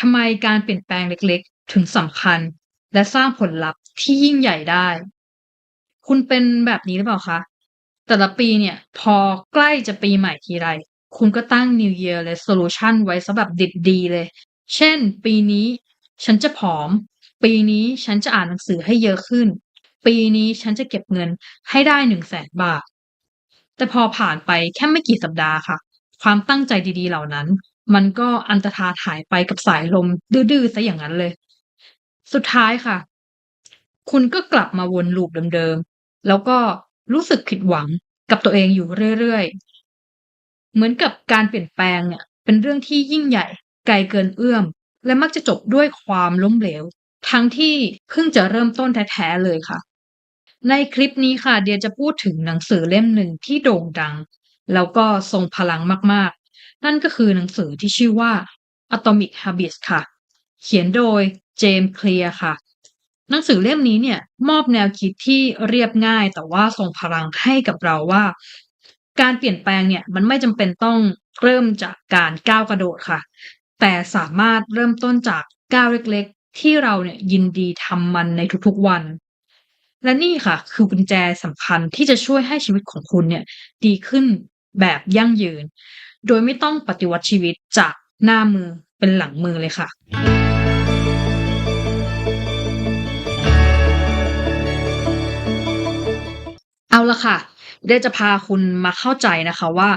ทำไมการเปลี่ยนแปลงเล็กๆ ถึงสำคัญ และสร้างผลลัพธ์ที่ยิ่งใหญ่ได้ คุณเป็นแบบนี้หรือเปล่าคะ แต่ละปีเนี่ย พอใกล้จะปีใหม่ทีไร คุณก็ตั้ง New Year Resolution ไว้ซะแบบดิบดีเลย เช่น ปีนี้ ฉันจะผอม ปีนี้ฉันจะอ่านหนังสือให้เยอะขึ้น ปีนี้ฉันจะเก็บเงินให้ได้100,000บาท แต่พอผ่านไปแค่ไม่กี่สัปดาห์ค่ะ ความตั้งใจดีๆ เหล่านั้น มันก็อันตรธานหายไปกับสายลม ดื้อๆเสียอย่างนั้นเลย สุดท้ายค่ะ คุณก็กลับมาวนลูปเดิมๆ แล้วก็รู้สึกผิดหวังกับตัวเองอยู่เรื่อยๆ เหมือนกับการเปลี่ยนแปลงเนี่ย เป็นเรื่องที่ยิ่งใหญ่ไกลเกินเอื้อม และมักจะจบด้วยความล้มเหลว ทั้งที่เพิ่งจะเริ่มต้นแท้ๆเลยค่ะ ในคลิปนี้ค่ะ เดียจะพูดถึงหนังสือเล่มหนึ่งที่โด่งดัง แล้วก็ทรงพลังมาก นั่นก็คือหนังสือที่ชื่อว่า Atomic Habits ค่ะ เขียนโดยเจมส์เคลียร์ค่ะ หนังสือเล่มนี้เนี่ยมอบแนวคิดที่เรียบง่ายแต่ว่าทรงพลังให้กับเราว่า การเปลี่ยนแปลงเนี่ยมันไม่จำเป็นต้องเริ่มจากการก้าวกระโดดค่ะ แต่สามารถเริ่มต้นจากก้าวเล็กๆ ที่เราเนี่ยยินดีทำมันในทุกๆวัน และนี่ค่ะ คือกุญแจสำคัญที่จะช่วยให้ชีวิตของคุณเนี่ยดีขึ้นแบบยั่งยืน โดยไม่ต้องปฏิวัติชีวิตจากหน้ามือเป็นหลังมือเลยค่ะเอาละค่ะเดียจะพาคุณมาเข้าใจนะคะว่า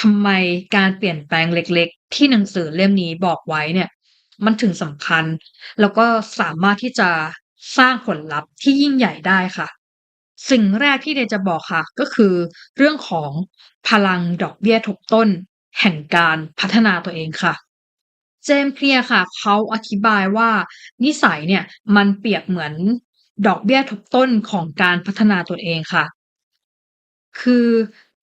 ทำไมการเปลี่ยนแปลงเล็กๆ ที่หนังสือเล่มนี้บอกไว้เนี่ย มันถึงสำคัญ แล้วก็สามารถที่จะสร้างผลลัพธ์ที่ยิ่งใหญ่ได้ค่ะ สิ่งแรกที่เดียจะบอกค่ะ ก็คือเรื่องของพลังดอกเบี้ยทบต้น แห่งการพัฒนาตัวเองค่ะ เจมส์เคลียร์ค่ะ เขาอธิบายว่านิสัยเนี่ยมันเปรียบเหมือนดอกเบี้ยทบต้นของการพัฒนาตัวเองค่ะ คือ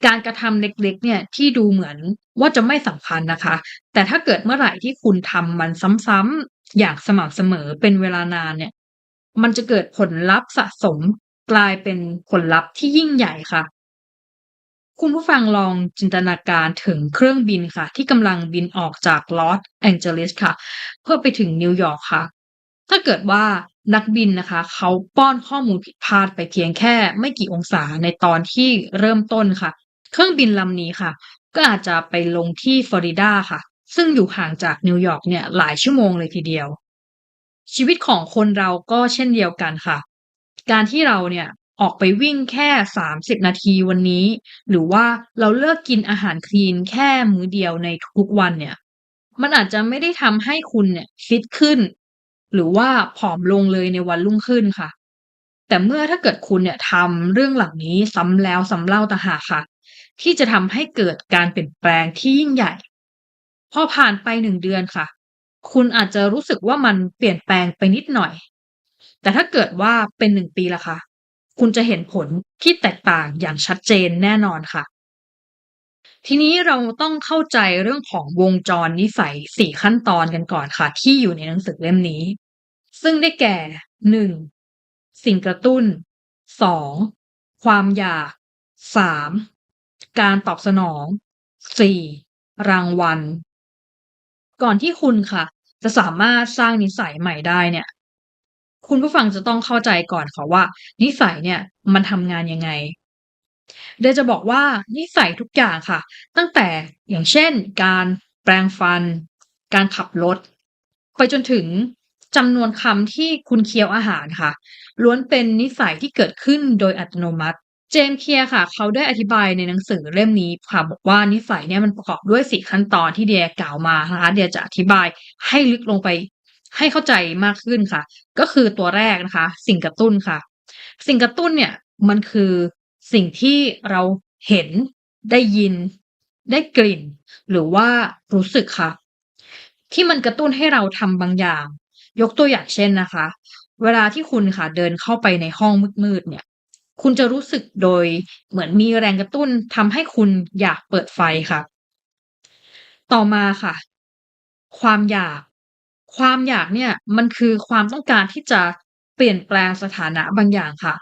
การกระทำเล็กๆ เนี่ยที่ดูเหมือนว่าจะไม่สำคัญนะคะ แต่ถ้าเกิดเมื่อไหร่ที่คุณทำมันซ้ำๆอย่างสม่ำเสมอเป็นเวลานานเนี่ย มันจะเกิดผลลัพธ์สะสมกลายเป็นผลลัพธ์ที่ยิ่งใหญ่ค่ะ คุณผู้ฟังลองจินตนาการถึงเครื่องบินค่ะ ที่กำลังบินออกจากลอสแองเจลิสค่ะ เพื่อไปถึงนิวยอร์กค่ะ ถ้าเกิดว่านักบินนะคะ เขาป้อนข้อมูลผิดพลาดไปเพียงแค่ไม่กี่องศาในตอนที่เริ่มต้นค่ะ เครื่องบินลำนี้ค่ะ ก็อาจจะไปลงที่ฟลอริดาค่ะ ซึ่งอยู่ห่างจากนิวยอร์กเนี่ยหลายชั่วโมงเลยทีเดียว ชีวิตของคนเราก็เช่นเดียวกันค่ะ การที่เราเนี่ย ออกไปวิ่งแค่ 30 นาทีวันนี้ หรือว่าเราเลิกกินอาหารคลีนแค่มื้อเดียวในทุกวันเนี่ย มันอาจจะไม่ได้ทำให้คุณเนี่ยฟิตขึ้น หรือว่าผอมลงเลยในวันรุ่งขึ้นค่ะ แต่เมื่อถ้าเกิดคุณเนี่ยทำเรื่องเหล่านี้ซ้ำแล้วซ้ำเล่าต่างหากค่ะ ที่จะทำให้เกิดการเปลี่ยนแปลงที่ยิ่งใหญ่ พอผ่านไป1เดือนค่ะ คุณอาจจะรู้สึกว่ามันเปลี่ยนแปลงไปนิดหน่อย แต่ถ้าเกิดว่าเป็น1ปีละคะ คุณจะเห็นผลที่แตกต่างอย่างชัดเจนแน่นอนค่ะ ทีนี้เราต้องเข้าใจเรื่องของวงจรนิสัย4ขั้นตอนกันก่อนค่ะ ที่อยู่ในหนังสือเล่มนี้ ซึ่งได้แก่ 1. สิ่งกระตุ้น 2. ความอยาก 3. การตอบสนอง 4. รางวัล ก่อนที่คุณค่ะ จะสามารถสร้างนิสัยใหม่ได้เนี่ย คุณผู้ฟังจะต้องเข้าใจก่อนค่ะว่า นิสัยเนี่ยมันทำงานยังไงเดียจะบอกว่านิสัยทุกอย่างค่ะ ตั้งแต่อย่างเช่น การแปรงฟัน การขับรถ ไปจนถึงจำนวนคำที่คุณเคี้ยวอาหารค่ะ ล้วนเป็นนิสัยที่เกิดขึ้นโดยอัตโนมัติ เจมเคลียค่ะ เขาได้อธิบายในหนังสือเล่มนี้ค่ะบอกว่านิสัยเนี่ยมันประกอบด้วย4ขั้นตอนที่เดียกล่าวมานะคะเดียจะอธิบายให้ลึกลงไป ให้เข้าใจมากขึ้นค่ะ ก็คือตัวแรกนะคะ สิ่งกระตุ้นค่ะ สิ่งกระตุ้นเนี่ยมันคือสิ่งที่เราเห็นได้ยิน ได้กลิ่น หรือว่ารู้สึกค่ะ ที่มันกระตุ้นให้เราทำบางอย่าง ยกตัวอย่างเช่นนะคะ เวลาที่คุณค่ะเดินเข้าไปในห้องมืดๆเนี่ย คุณจะรู้สึกโดยเหมือนมีแรงกระตุ้นทำให้คุณอยากเปิดไฟค่ะ ต่อมาค่ะ ความอยาก ความอยากเนี่ยมันคือความต้องการที่จะเปลี่ยนแปลงสถานะบางอย่างค่ะ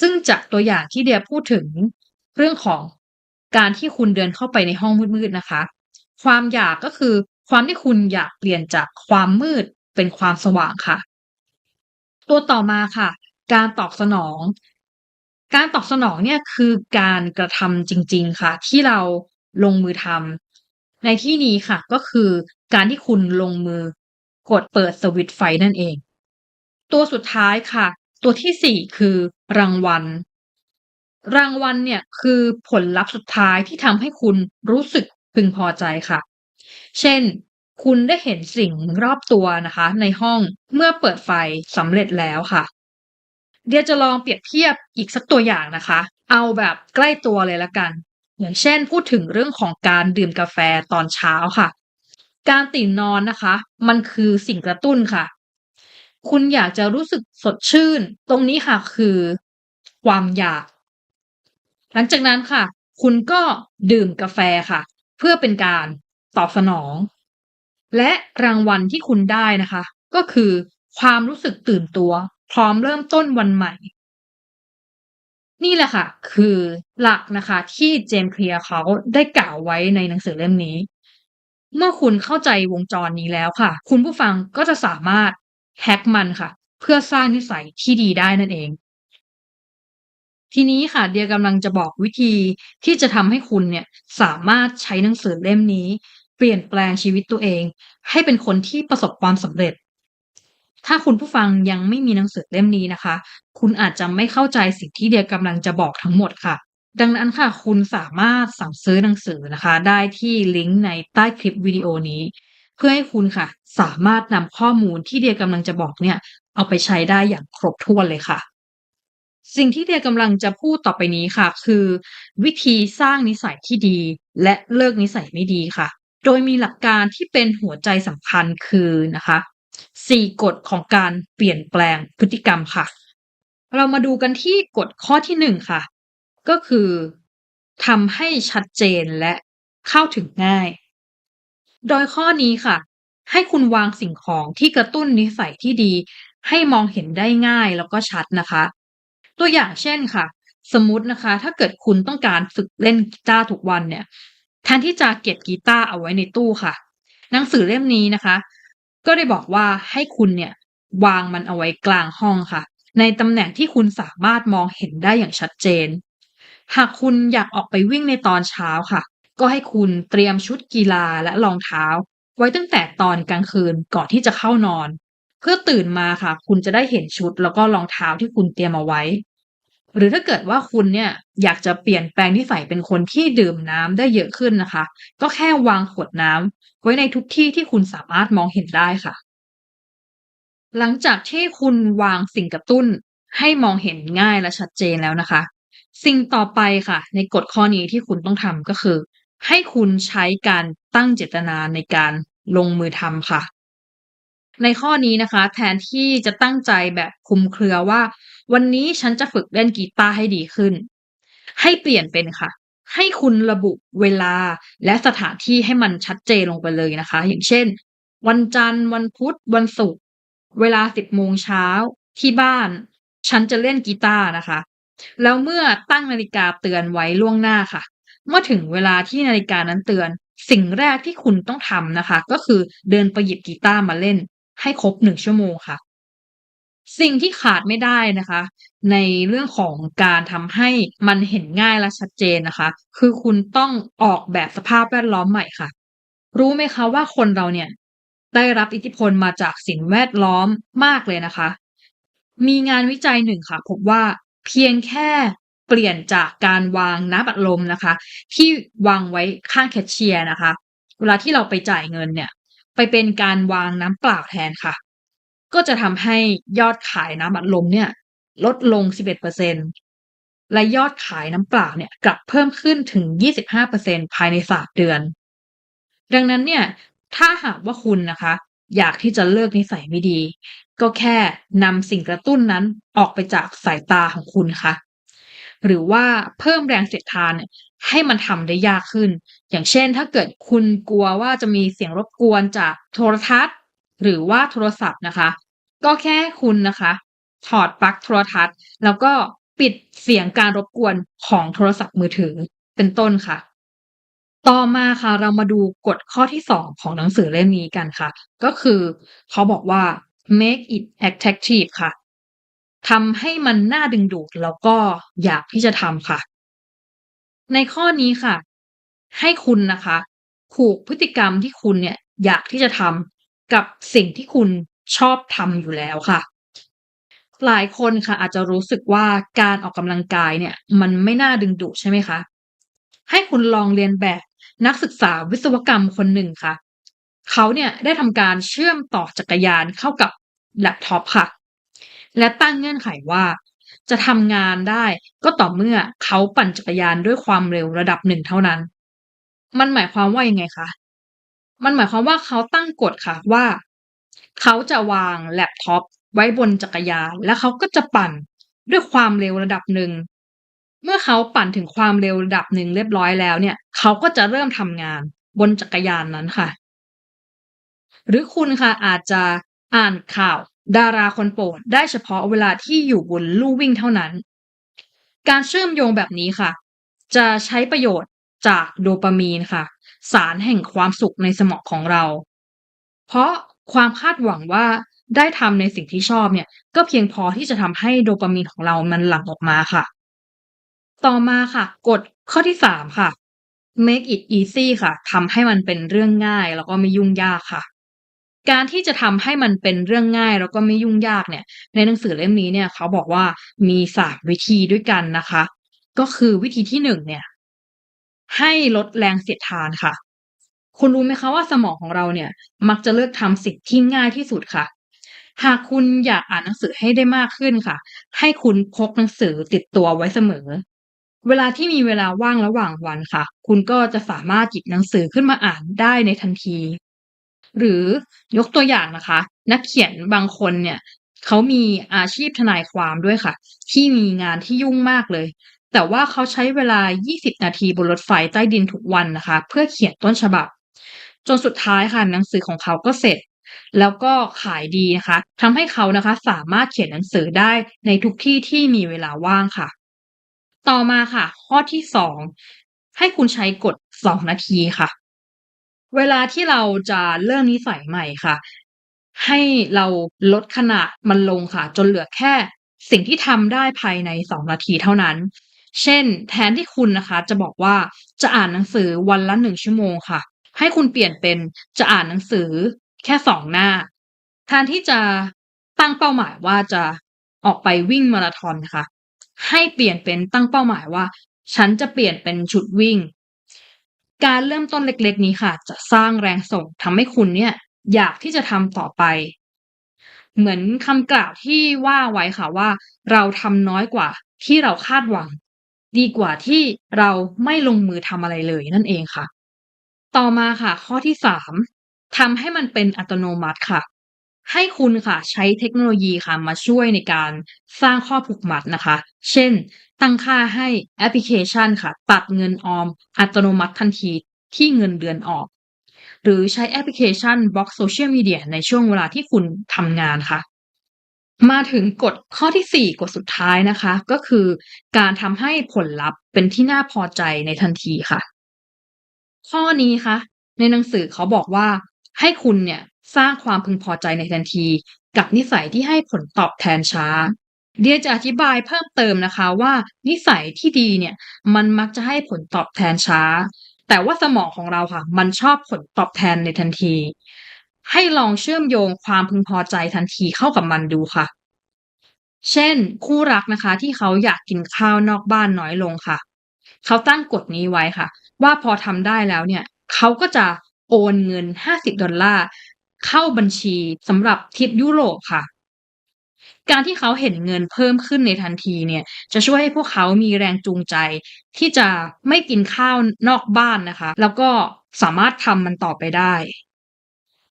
ซึ่งจากตัวอย่างที่เดียพูดถึงเรื่องของการที่คุณเดินเข้าไปในห้องมืดๆนะคะ ความอยากก็คือความที่คุณอยากเปลี่ยนจากความมืดเป็นความสว่างค่ะ ตัวต่อมาค่ะ การตอบสนอง การตอบสนองเนี่ยคือการกระทำจริง ๆค่ะ ที่เราลงมือทำในที่นี้ค่ะก็คือ การที่คุณลงมือกดเปิดสวิตไฟนั่นเอง ตัวสุดท้ายค่ะ ตัวที่สี่คือรางวัล รางวัลเนี่ยคือผลลัพธ์สุดท้ายที่ทำให้คุณรู้สึกพึงพอใจค่ะ เช่น คุณได้เห็นสิ่งรอบตัวนะคะ ในห้องเมื่อเปิดไฟสำเร็จแล้วค่ะ เดี๋ยวจะลองเปรียบเทียบอีกสักตัวอย่างนะคะ เอาแบบใกล้ตัวเลยละกัน อย่างเช่นพูดถึงเรื่องของการดื่มกาแฟตอนเช้าค่ะ การตื่นนอนนะคะ มันคือสิ่งกระตุ้นค่ะ คุณอยากจะรู้สึกสดชื่น ตรงนี้ค่ะคือความอยาก หลังจากนั้นค่ะ คุณก็ดื่มกาแฟค่ะ เพื่อเป็นการตอบสนอง และรางวัลที่คุณได้นะคะ ก็คือความรู้สึกตื่นตัว พร้อมเริ่มต้นวันใหม่ นี่แหละค่ะ คือหลักนะคะที่เจมส์เคลียร์เขาได้กล่าวไว้ในหนังสือเล่มนี้ เมื่อคุณเข้าใจวงจรนี้แล้วค่ะ คุณผู้ฟังก็จะสามารถแฮ็กมันค่ะ เพื่อสร้างนิสัยที่ดีได้นั่นเอง ทีนี้ค่ะ เดียกำลังจะบอกวิธีที่จะทำให้คุณเนี่ยสามารถใช้หนังสือเล่มนี้ เปลี่ยนแปลงชีวิตตัวเอง ให้เป็นคนที่ประสบความสำเร็จ ถ้าคุณผู้ฟังยังไม่มีหนังสือเล่มนี้นะคะ คุณอาจจะไม่เข้าใจสิ่งที่เดียกำลังจะบอกทั้งหมดค่ะ ดังนั้นค่ะ คุณสามารถสั่งซื้อหนังสือนะคะ ได้ที่ลิงก์ในใต้คลิปวิดีโอนี้ เพื่อให้คุณค่ะ สามารถนำข้อมูลที่เดียกำลังจะบอกเนี่ย เอาไปใช้ได้อย่างครบถ้วนเลยค่ะ สิ่งที่เดียกำลังจะพูดต่อไปนี้ค่ะ คือ วิธีสร้างนิสัยที่ดี และเลิกนิสัยไม่ดีค่ะ โดยมีหลักการที่เป็นหัวใจสำคัญคือนะคะสี่กฎของการเปลี่ยนแปลงพฤติกรรมค่ะ เรามาดูกันที่กฎข้อที่หนึ่งค่ะ ก็คือทำให้ชัดเจนและเข้าถึงง่าย โดยข้อนี้ค่ะ ให้คุณวางสิ่งของที่กระตุ้นนิสัยที่ดี ให้มองเห็นได้ง่ายแล้วก็ชัดนะคะ ตัวอย่างเช่นค่ะ สมมตินะคะ ถ้าเกิดคุณต้องการฝึกเล่นกีตาร์ทุกวันเนี่ย แทนที่จะเก็บกีตาร์เอาไว้ในตู้ค่ะ หนังสือเล่มนี้นะคะ ก็ได้บอกว่าให้คุณเนี่ยวางมันเอาไว้กลางห้องค่ะ ในตำแหน่งที่คุณสามารถมองเห็นได้อย่างชัดเจน หากคุณอยากออกไปวิ่งในตอนเช้าค่ะ ก็ให้คุณเตรียมชุดกีฬาและรองเท้า ไว้ตั้งแต่ตอนกลางคืนก่อนที่จะเข้านอน เพื่อตื่นมาค่ะ คุณจะได้เห็นชุดแล้วก็รองเท้าที่คุณเตรียมเอาไว้ หรือถ้าเกิดว่าคุณเนี่ยอยากจะเปลี่ยนแปลงนิสัยเป็นคนที่ดื่มน้ำได้เยอะขึ้นนะคะ ก็แค่วางขวดน้ำไว้ในทุกที่ที่คุณสามารถมองเห็นได้ค่ะ หลังจากที่คุณวางสิ่งกระตุ้นให้มองเห็นง่ายและชัดเจนแล้วนะคะ สิ่งต่อไปค่ะ ในกฎข้อนี้ที่คุณต้องทำก็คือ ให้คุณใช้การตั้งเจตนาในการลงมือทำค่ะ ในข้อนี้นะคะ แทนที่จะตั้งใจแบบคุมเครือว่า วันนี้ฉันจะฝึกเล่นกีตาร์ให้ดีขึ้น ให้เปลี่ยนเป็นค่ะ ให้คุณระบุเวลาและสถานที่ให้มันชัดเจนลงไปเลยนะคะ อย่างเช่น วันจันทร์ วันพุธวันศุกร์เวลาสิบโมงเช้าที่บ้าน ฉันจะเล่นกีตาร์นะคะ แล้วเมื่อตั้งนาฬิกาเตือนไว้ล่วงหน้าค่ะ เมื่อถึงเวลาที่นาฬิกานั้นเตือน สิ่งแรกที่คุณต้องทำนะคะ ก็คือเดินไปหยิบกีตาร์มาเล่น ให้ครบหนึ่งชั่วโมงค่ะ สิ่งที่ขาดไม่ได้นะคะ ในเรื่องของการทำให้มันเห็นง่ายและชัดเจนนะคะ คือคุณต้องออกแบบสภาพแวดล้อมใหม่ค่ะ รู้ไหมคะว่าคนเราเนี่ยได้รับอิทธิพลมาจากสิ่งแวดล้อมมากเลยนะคะ มีงานวิจัยหนึ่งค่ะ พบว่า เพียงแค่เปลี่ยนจากการวางน้ำอัดลมนะคะ ที่วางไว้ข้างแคชเชียร์นะคะ เวลาที่เราไปจ่ายเงินเนี่ย ไปเป็นการวางน้ำเปล่าแทนค่ะ ก็จะทำให้ยอดขายน้ำอัดลมเนี่ย ลดลง 11%และยอดขายน้ำเปล่าเนี่ยกลับเพิ่มขึ้นถึง 25%ภายใน 3 เดือน ดังนั้นเนี่ยถ้าหากว่าคุณนะคะ อยากที่จะเลิกนิสัยไม่ดี ก็แค่นำสิ่งกระตุ้นนั้นออกไปจากสายตาของคุณค่ะ หรือว่าเพิ่มแรงเสียดทานเนี่ยให้มันทำได้ยากขึ้น อย่างเช่นถ้าเกิดคุณกลัวว่าจะมีเสียงรบกวนจากโทรทัศน์ หรือว่าโทรศัพท์นะคะ ก็แค่คุณนะคะ ถอดปลั๊กโทรทัศน์ แล้วก็ปิดเสียงการรบกวนของโทรศัพท์มือถือเป็นต้นค่ะ ต่อมาค่ะเรามาดูกฎข้อที่2ของหนังสือเล่มนี้กันค่ะ ก็คือเขาบอกว่า make it attractive ค่ะทำให้มันน่าดึงดูดแล้วก็อยากที่จะทำค่ะ ในข้อนี้ค่ะ ให้คุณนะคะผูกพฤติกรรมที่คุณเนี่ยอยากที่จะทำกับสิ่งที่คุณชอบทำอยู่แล้วค่ะ หลายคนค่ะ อาจจะรู้สึกว่าการออกกำลังกายเนี่ย มันไม่น่าดึงดูดใช่ไหมคะ ให้คุณลองเรียนแบบนักศึกษาวิศวกรรมคนหนึ่งค่ะ เขาเนี่ยได้ทำการเชื่อมต่อจักรยานเข้ากับ แล็ปท็อปค่ะ และตั้งเงื่อนไขว่า จะทำงานได้ก็ต่อเมื่อเขาปั่นจักรยานด้วยความเร็วระดับหนึ่งเท่านั้น มันหมายความว่ายังไงคะ มันหมายความว่าเขาตั้งกฎค่ะว่า เขาจะวางแล็ปท็อปไว้บนจักรยานแล้วเขาก็จะปั่นด้วยความเร็วระดับหนึ่ง เมื่อเขาปั่นถึงความเร็วระดับหนึ่งเรียบร้อยแล้วเนี่ย เขาก็จะเริ่มทำงานบนจักรยานนั้นค่ะ หรือคุณค่ะอาจจะ อ่านข่าว ดาราคนโปรดได้เฉพาะเวลาที่อยู่บนลู่วิ่งเท่านั้น การเชื่อมโยงแบบนี้ค่ะ จะใช้ประโยชน์จากโดปามีนค่ะ สารแห่งความสุขในสมองของเรา เพราะความคาดหวังว่าได้ทำในสิ่งที่ชอบเนี่ย ก็เพียงพอที่จะทำให้โดปามีนของเรามันหลั่งออกมาค่ะ ต่อมาค่ะ กฎข้อที่3ค่ะ make it easy ค่ะทำให้มันเป็นเรื่องง่ายแล้วก็ไม่ยุ่งยากค่ะ การที่จะทำให้มันเป็นเรื่องง่ายแล้วก็ไม่ยุ่งยากเนี่ย ในหนังสือเล่มนี้เนี่ยเขาบอกว่ามี3วิธีด้วยกันนะคะ ก็คือวิธีที่1เนี่ย ให้ลดแรงเสียดทานค่ะ คุณรู้ไหมคะว่าสมองของเราเนี่ย มักจะเลือกทำสิ่งที่ง่ายที่สุดค่ะ หากคุณอยากอ่านหนังสือให้ได้มากขึ้นค่ะ ให้คุณพกหนังสือติดตัวไว้เสมอเวลาที่มีเวลาว่างระหว่างวันค่ะ คุณก็จะสามารถหยิบหนังสือขึ้นมาอ่านได้ในทันที หรือยกตัวอย่างนะคะ นักเขียนบางคนเนี่ยเขามีอาชีพทนายความด้วยค่ะ ที่มีงานที่ยุ่งมากเลย แต่ว่าเขาใช้เวลา 20 นาทีบนรถไฟใต้ดินทุกวันนะคะ เพื่อเขียนต้นฉบับ จนสุดท้ายค่ะหนังสือของเขาก็เสร็จ แล้วก็ขายดีนะคะทำให้เขานะคะสามารถเขียนหนังสือได้ในทุกที่ที่มีเวลาว่างค่ะ ต่อมาค่ะ ข้อที่ 2 ให้คุณใช้กฎ 2 นาทีค่ะ เวลาที่เราจะเริ่มนิสัยใหม่ค่ะ ให้เราลดขนาดมันลงค่ะ จนเหลือแค่สิ่งที่ทำได้ภายใน2นาทีเท่านั้น เช่น แทนที่คุณนะคะ จะบอกว่าจะอ่านหนังสือวันละ1ชั่วโมงค่ะ ให้คุณเปลี่ยนเป็นจะอ่านหนังสือแค่2หน้าแทนที่จะตั้งเป้าหมายว่าจะออกไปวิ่งมาราธอนค่ะให้เปลี่ยนเป็นตั้งเป้าหมายว่า ฉันจะเปลี่ยนเป็นชุดวิ่ง การเริ่มต้นเล็กๆ นี้ค่ะ จะสร้างแรงส่งทำให้คุณเนี่ย อยากที่จะทำต่อไป เหมือนคำกล่าวที่ว่าไว้ค่ะว่า เราทำน้อยกว่าที่เราคาดหวัง ดีกว่าที่เราไม่ลงมือทำอะไรเลยนั่นเองค่ะ ต่อมาค่ะ ข้อที่สามทำให้มันเป็นอัตโนมัติค่ะ ให้คุณค่ะใช้เทคโนโลยีค่ะมาช่วยในการสร้างข้อผูกมัดนะคะ เช่น ตั้งค่าให้แอปพลิเคชันค่ะ ตัดเงินออมอัตโนมัติทันทีที่เงินเดือนออก หรือใช้แอปพลิเคชันบล็อกโซเชียลมีเดียในช่วงเวลาที่คุณทำงานค่ะ มาถึงกฎข้อที่ 4กฎสุดท้ายนะคะ ก็คือการทำให้ผลลัพธ์เป็นที่น่าพอใจในทันทีค่ะ ข้อนี้คะในหนังสือเขาบอกว่าให้คุณเนี่ย สร้างความพึงพอใจในทันที กับนิสัยที่ให้ผลตอบแทนช้า เดียจะอธิบายเพิ่มเติมนะคะว่า นิสัยที่ดีเนี่ยมันมักจะให้ผลตอบแทนช้า แต่ว่าสมองของเราค่ะ มันชอบผลตอบแทนในทันที ให้ลองเชื่อมโยงความพึงพอใจทันทีเข้ากับมันดูค่ะ เช่น คู่รักนะคะที่เขาอยากกินข้าวนอกบ้านน้อยลงค่ะ เขาตั้งกฎนี้ไว้ค่ะ ว่าพอทำได้แล้วเนี่ยเขาก็จะโอนเงิน 50 ดอลลาร์ เข้าบัญชีสำหรับทิปยุโรปค่ะ การที่เขาเห็นเงินเพิ่มขึ้นในทันทีเนี่ย จะช่วยให้พวกเขามีแรงจูงใจ ที่จะไม่กินข้าวนอกบ้านนะคะ แล้วก็สามารถทำมันต่อไปได้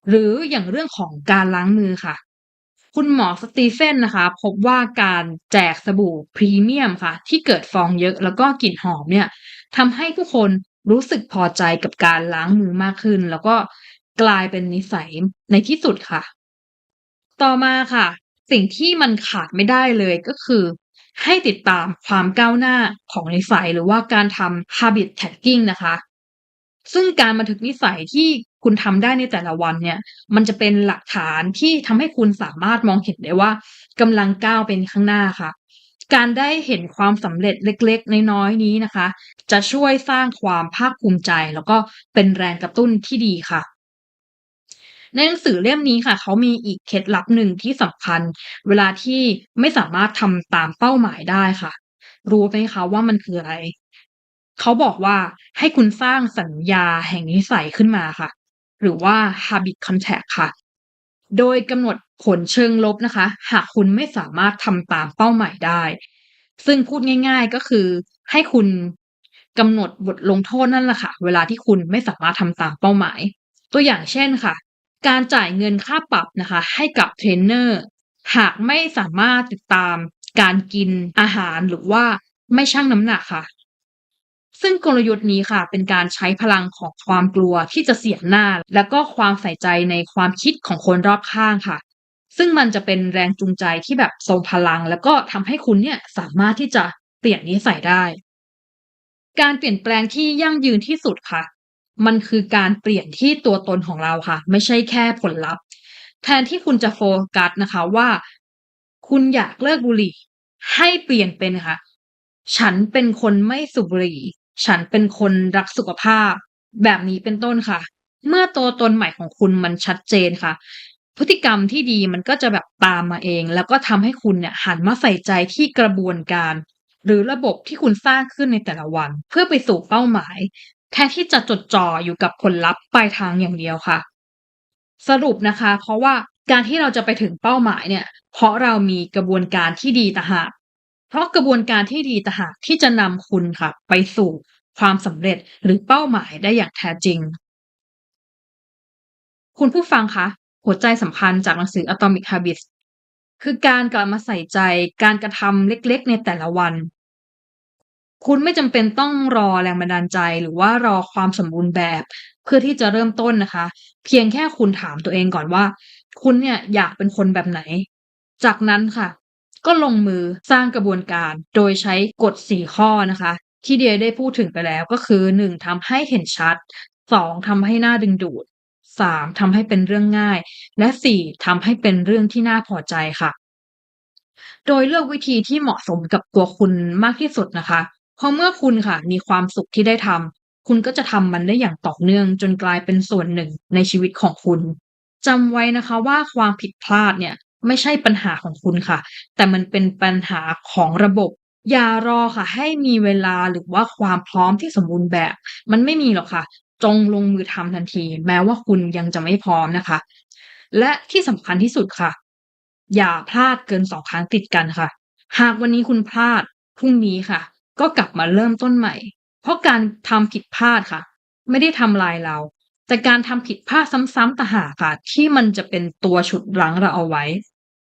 หรืออย่างเรื่องของการล้างมือค่ะคุณหมอสตีเฟนนะคะ พบว่าการแจกสบู่พรีเมียมค่ะ ที่เกิดฟองเยอะแล้วก็กลิ่นหอมเนี่ยทำให้ผู้คนรู้สึกพอใจกับการล้างมือมากขึ้น แล้วก็ กลายเป็นนิสัยในที่สุดค่ะ ต่อมาค่ะ สิ่งที่มันขาดไม่ได้เลยก็คือ ให้ติดตามความก้าวหน้าของนิสัยหรือว่าการทำ habit tagging นะคะ ซึ่งการบันทึกนิสัยที่คุณทำได้ในแต่ละวันเนี่ย มันจะเป็นหลักฐานที่ทำให้คุณสามารถมองเห็นได้ว่ากำลังก้าวไปข้างหน้าค่ะการได้เห็นความสำเร็จเล็กๆ น้อยๆนี้นะคะ จะช่วยสร้างความภาคภูมิใจ แล้วก็เป็นแรงกระตุ้นที่ดีค่ะ ในหนังสือเล่มนี้ค่ะ เขามีอีกเคล็ดลับหนึ่งที่สำคัญ เวลาที่ไม่สามารถทำตามเป้าหมายได้ค่ะ รู้ไหมคะว่ามันคืออะไร?เขาบอกว่าให้คุณสร้างสัญญาแห่งนิสัยขึ้นมาค่ะ หรือว่า habit contract ค่ะ โดยกำหนดผลเชิงลบนะคะ หากคุณไม่สามารถทำตามเป้าหมายได้ ซึ่งพูดง่าย ๆก็คือให้คุณกำหนดบทลงโทษนั่นแหละค่ะ เวลาที่คุณไม่สามารถทำตามเป้าหมาย ตัวอย่างเช่นค่ะ การจ่ายเงินค่าปรับนะคะ ให้กับเทรนเนอร์หากไม่สามารถติดตามการกินอาหารหรือว่าไม่ชั่งน้ำหนักค่ะ ซึ่งกลยุทธ์นี้ค่ะ เป็นการใช้พลังของความกลัวที่จะเสียหน้า แล้วก็ความใส่ใจในความคิดของคนรอบข้างค่ะ ซึ่งมันจะเป็นแรงจูงใจที่แบบทรงพลัง แล้วก็ทำให้คุณเนี่ยสามารถที่จะเปลี่ยนนิสัยได้ การเปลี่ยนแปลงที่ยั่งยืนที่สุดค่ะ มันคือการเปลี่ยนที่ตัวตนของเราค่ะ ไม่ใช่แค่ผลลัพธ์ แทนที่คุณจะโฟกัสนะคะว่า คุณอยากเลิกบุหรี่ ให้เปลี่ยนเป็นค่ะ ฉันเป็นคนไม่สูบบุหรี่ ฉันเป็นคนรักสุขภาพ แบบนี้เป็นต้นค่ะ เมื่อตัวตนใหม่ของคุณมันชัดเจนค่ะ พฤติกรรมที่ดีมันก็จะแบบตามมาเอง แล้วก็ทำให้คุณเนี่ยหันมาใส่ใจที่กระบวนการหรือระบบที่คุณสร้างขึ้นในแต่ละวัน เพื่อไปสู่เป้าหมาย แทนที่จะจดจ่ออยู่กับผลลัพธ์ปลายทางอย่างเดียวค่ะ สรุปนะคะ เพราะว่าการที่เราจะไปถึงเป้าหมายเนี่ย เพราะเรามีกระบวนการที่ดีต่างหากเพราะกระบวนการที่ดีต่างหากที่จะนำคุณค่ะ ไปสู่ความสำเร็จหรือเป้าหมายได้อย่างแท้จริง คุณผู้ฟังคะหัวใจสำคัญจากหนังสือ Atomic Habits คือการกลับมาใส่ใจการกระทำเล็กๆ ในแต่ละวัน คุณไม่จำเป็นต้องรอแรงบันดาลใจ หรือว่ารอความสมบูรณ์แบบเพื่อที่จะเริ่มต้นนะคะ เพียงแค่คุณถามตัวเองก่อนว่า คุณเนี่ยอยากเป็นคนแบบไหน จากนั้นค่ะ ก็ลงมือสร้างกระบวนการโดยใช้กฎ 4 ข้อนะคะ ที่เดียได้พูดถึงไปแล้วก็คือ 1ทำให้เห็นชัด 2ทำให้น่าดึงดูด 3ทำให้เป็นเรื่องง่าย และ 4ทำให้เป็นเรื่องที่น่าพอใจค่ะ โดยเลือกวิธีที่เหมาะสมกับตัวคุณมากที่สุดนะคะ เพราะเมื่อคุณค่ะ มีความสุขที่ได้ทำคุณก็จะทำมันได้อย่างต่อเนื่องจนกลายเป็นส่วนหนึ่งในชีวิตของคุณจำไว้นะคะว่าความผิดพลาดเนี่ยไม่ใช่ปัญหาของคุณค่ะ แต่มันเป็นปัญหาของระบบ อย่ารอค่ะ ให้มีเวลาหรือว่าความพร้อมที่สมบูรณ์แบบ มันไม่มีหรอกค่ะ จงลงมือทำทันที แม้ว่าคุณยังจะไม่พร้อมนะคะ และที่สำคัญที่สุดค่ะ อย่าพลาดเกิน2ครั้งติดกันค่ะ หากวันนี้คุณพลาดพรุ่งนี้ค่ะ ก็กลับมาเริ่มต้นใหม่ เพราะการทำผิดพลาดค่ะ ไม่ได้ทำลายเรา แต่การทำผิดพลาดซ้ำๆต่างหากค่ะ ที่มันจะเป็นตัวฉุดรั้งเราเอาไว้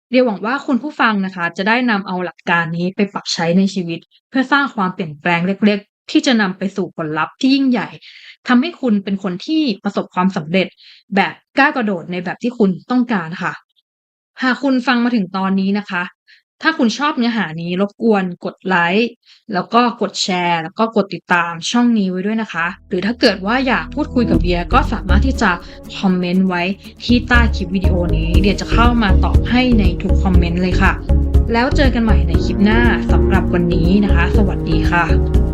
เดียหวังว่าคุณผู้ฟังนะคะ จะได้นำเอาหลักการนี้ไปปรับใช้ในชีวิต เพื่อสร้างความเปลี่ยนแปลงเล็กๆ ที่จะนำไปสู่ผลลัพธ์ที่ยิ่งใหญ่ทำให้คุณเป็นคนที่ประสบความสำเร็จ แบบก้าวกระโดดในแบบที่คุณต้องการค่ะ หากคุณฟังมาถึงตอนนี้นะคะ ถ้าคุณชอบเนื้อหานี้รบกวนกดไลค์แล้วก็กดแชร์ แล้วก็กดติดตามช่องนี้ไว้ด้วยนะคะ หรือถ้าเกิดว่าอยากพูดคุยกับเดียก็สามารถที่จะคอมเมนต์ไว้ที่ใต้คลิปวิดีโอนี้ เดียจะเข้ามาตอบให้ในทุกคอมเมนต์เลยค่ะ แล้วเจอกันใหม่ในคลิปหน้าสำหรับวันนี้นะคะ สวัสดีค่ะ